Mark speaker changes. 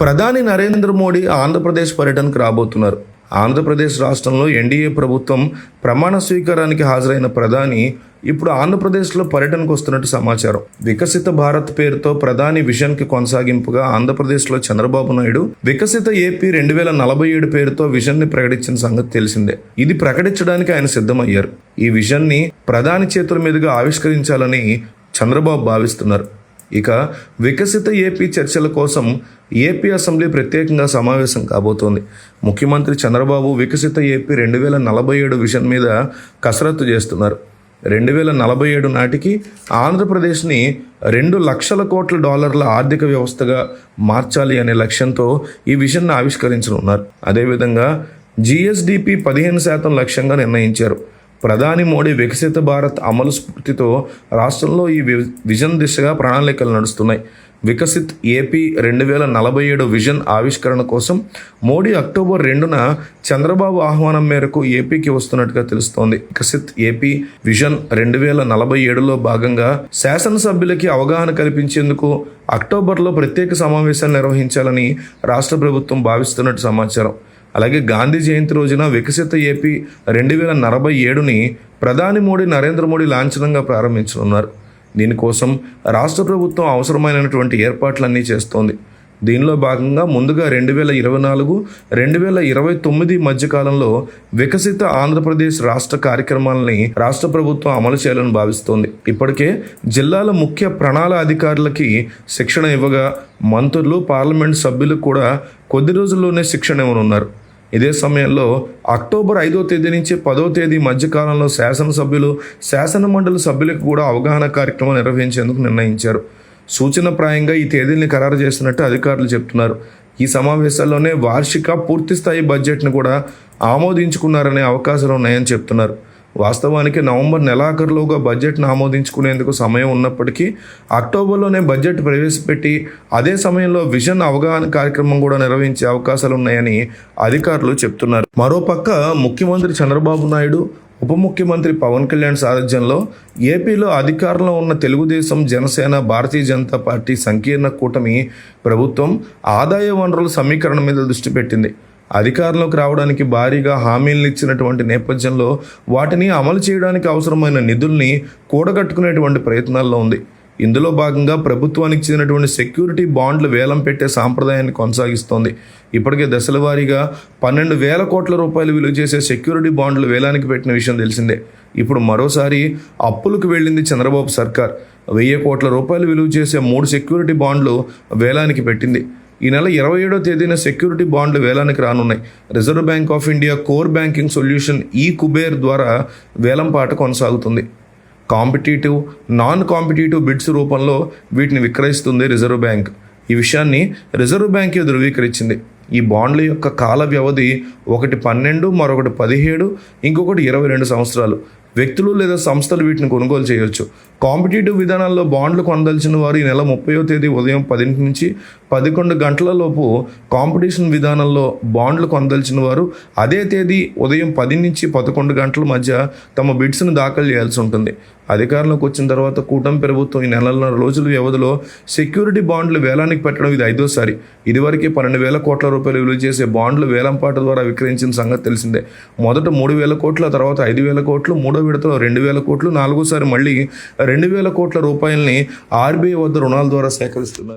Speaker 1: ప్రధాని నరేంద్ర మోడీ ఆంధ్రప్రదేశ్ పర్యటనకు రాబోతున్నారు. ఆంధ్రప్రదేశ్ రాష్ట్రంలో ఎన్డీఏ ప్రభుత్వం ప్రమాణ స్వీకారానికి హాజరైన ప్రధాని ఇప్పుడు ఆంధ్రప్రదేశ్లో పర్యటనకు వస్తున్నట్టు సమాచారం. వికసిత భారత్ పేరుతో ప్రధాని విజన్కి కొనసాగింపుగా ఆంధ్రప్రదేశ్లో చంద్రబాబు నాయుడు వికసిత ఏపీ రెండు వేల నలభై ఏడు పేరుతో విజన్ని ప్రకటించిన సంగతి తెలిసిందే. ఇది ప్రకటించడానికి ఆయన సిద్ధమయ్యారు. ఈ విజన్ని ప్రధాని చేతుల మీదుగా ఆవిష్కరించాలని చంద్రబాబు భావిస్తున్నారు. ఇక వికసిత ఏపీ చర్చల కోసం ఏపీ అసెంబ్లీ ప్రత్యేకంగా సమావేశం కాబోతోంది. ముఖ్యమంత్రి చంద్రబాబు వికసిత ఏపీ రెండు వేల నలభై ఏడు విషన్ మీద కసరత్తు చేస్తున్నారు. రెండు వేల నలభై ఏడు నాటికి ఆంధ్రప్రదేశ్ని రెండు లక్షల కోట్ల డాలర్ల ఆర్థిక వ్యవస్థగా మార్చాలి అనే లక్ష్యంతో ఈ విషన్ను ఆవిష్కరించనున్నారు. అదేవిధంగా జిఎస్డిపి పదిహేను శాతం లక్ష్యంగా నిర్ణయించారు. ప్రధాని మోడీ వికసిత భారత్ అమలు స్ఫూర్తితో రాష్ట్రంలో ఈ విజన్ దిశగా ప్రణాళికలు నడుస్తున్నాయి. వికసిత్ ఏపీ రెండు వేల నలభై ఏడు విజన్ ఆవిష్కరణ కోసం మోడీ అక్టోబర్ రెండున చంద్రబాబు ఆహ్వానం మేరకు ఏపీకి వస్తున్నట్టుగా తెలుస్తోంది. వికసిత్ ఏపీ విజన్ రెండు వేల నలభై ఏడులో భాగంగా శాసనసభ్యులకి అవగాహన కల్పించేందుకు అక్టోబర్లో ప్రత్యేక సమావేశాన్ని నిర్వహించాలని రాష్ట్ర ప్రభుత్వం భావిస్తున్నట్టు సమాచారం. అలాగే గాంధీ జయంతి రోజున వికసిత ఏపీ రెండు వేల నలభై ఏడుని ప్రధాని మోడీ నరేంద్ర మోడీ లాంఛనంగా ప్రారంభించనున్నారు. దీనికోసం రాష్ట్ర ప్రభుత్వం అవసరమైనటువంటి ఏర్పాట్లన్నీ చేస్తోంది. దీనిలో భాగంగా ముందుగా రెండు వేల ఇరవై నాలుగు రెండు వేల ఇరవై తొమ్మిది మధ్యకాలంలో వికసిత ఆంధ్రప్రదేశ్ రాష్ట్ర కార్యక్రమాలని రాష్ట్ర ప్రభుత్వం అమలు చేయాలని భావిస్తోంది. ఇప్పటికే జిల్లాల ముఖ్య ప్రణాళ అధికారులకి శిక్షణ ఇవ్వగా మంత్రులు పార్లమెంట్ సభ్యులకు కూడా కొద్ది రోజుల్లోనే శిక్షణ ఇవ్వనున్నారు. ఇదే సమయంలో అక్టోబర్ ఐదో తేదీ నుంచి పదో తేదీ మధ్యకాలంలో శాసనసభ్యులు శాసన మండలి సభ్యులకు కూడా అవగాహన కార్యక్రమం నిర్వహించేందుకు నిర్ణయించారు. సూచనప్రాయంగా ఈ తేదీల్ని ఖరారు చేస్తున్నట్టు అధికారులు చెప్తున్నారు. ఈ సమావేశాల్లోనే వార్షిక పూర్తిస్థాయి బడ్జెట్ను కూడా ఆమోదించుకున్నారనే అవకాశాలు ఉన్నాయని చెప్తున్నారు. వాస్తవానికి నవంబర్ నెలాఖరులోగా బడ్జెట్ను ఆమోదించుకునేందుకు సమయం ఉన్నప్పటికీ అక్టోబర్లోనే బడ్జెట్ ప్రవేశపెట్టి అదే సమయంలో విజన్ అవగాహన కార్యక్రమం కూడా నిర్వహించే అవకాశాలు ఉన్నాయని అధికారులు చెప్తున్నారు. మరోపక్క ముఖ్యమంత్రి చంద్రబాబు నాయుడు ఉప ముఖ్యమంత్రి పవన్ కళ్యాణ్ సారథ్యంలో ఏపీలో అధికారంలో ఉన్న తెలుగుదేశం జనసేన భారతీయ జనతా పార్టీ సంకీర్ణ కూటమి ప్రభుత్వం ఆదాయ వనరుల సమీకరణ మీద దృష్టి పెట్టింది. అధికారంలోకి రావడానికి భారీగా హామీలను ఇచ్చినటువంటి నేపథ్యంలో వాటిని అమలు చేయడానికి అవసరమైన నిధుల్ని కూడగట్టుకునేటువంటి ప్రయత్నాల్లో ఉంది. ఇందులో భాగంగా ప్రభుత్వానికి చెందినటువంటి సెక్యూరిటీ బాండ్లు వేలం పెట్టే సాంప్రదాయాన్ని కొనసాగిస్తోంది. ఇప్పటికే దశల వారీగా పన్నెండు వేల కోట్ల రూపాయలు విలువ చేసే సెక్యూరిటీ బాండ్లు వేలానికి పెట్టిన విషయం తెలిసిందే. ఇప్పుడు మరోసారి అప్పులకు వెళ్ళింది చంద్రబాబు సర్కార్. వెయ్యి కోట్ల రూపాయలు విలువ చేసే మూడు సెక్యూరిటీ బాండ్లు వేలానికి పెట్టింది. ఈ నెల ఇరవై ఏడో తేదీన సెక్యూరిటీ బాండ్లు వేలానికి రానున్నాయి. Reserve Bank of India core banking solution e Kuber ద్వారా వేలంపాట కొనసాగుతుంది. కాంపిటేటివ్ నాన్ కాంపిటేటివ్ బిడ్స్ రూపంలో వీటిని విక్రయిస్తుంది రిజర్వ్ బ్యాంక్ ఈ విషయాన్ని రిజర్వ్ బ్యాంక్ ధృవీకరించింది? ఈ బాండ్ల యొక్క కాల వ్యవధి ఒకటి పన్నెండు మరొకటి పదిహేడు ఇంకొకటి ఇరవై రెండు సంవత్సరాలు. వ్యక్తులు లేదా సంస్థలు వీటిని కొనుగోలు చేయవచ్చు కాంపిటేటివ్ విధానాల్లో బాండ్లు కొనదలిచిన వారు ఈ నెల ముప్పయో తేదీ ఉదయం పదింటి నుంచి పదకొండు గంటల లోపు కాంపిటీషన్ విధానంలో బాండ్లు కొనదలిచిన వారు అదే తేదీ ఉదయం పది నుంచి పదకొండు గంటల మధ్య తమ బిడ్స్ను దాఖలు చేయాల్సి ఉంటుంది. అధికారంలోకి వచ్చిన తర్వాత కూటమి ప్రభుత్వం ఈ నెలన్నర రోజుల వ్యవధిలో సెక్యూరిటీ బాండ్లు వేలానికి పెట్టడం ఇది ఐదోసారి. ఇదివరకే పన్నెండు వేల కోట్ల రూపాయలు విలువ చేసే బాండ్లు వేలంపాట ద్వారా విక్రయించిన సంగతి తెలిసిందే. మొదట మూడు వేల కోట్ల తర్వాత ఐదు వేల కోట్లు మూడో విడతలో రెండు వేల కోట్లు నాలుగోసారి మళ్ళీ రెండు వేల కోట్ల రూపాయలని ఆర్బీఐ వద్ద రుణాల ద్వారా సేకరిస్తున్నారు.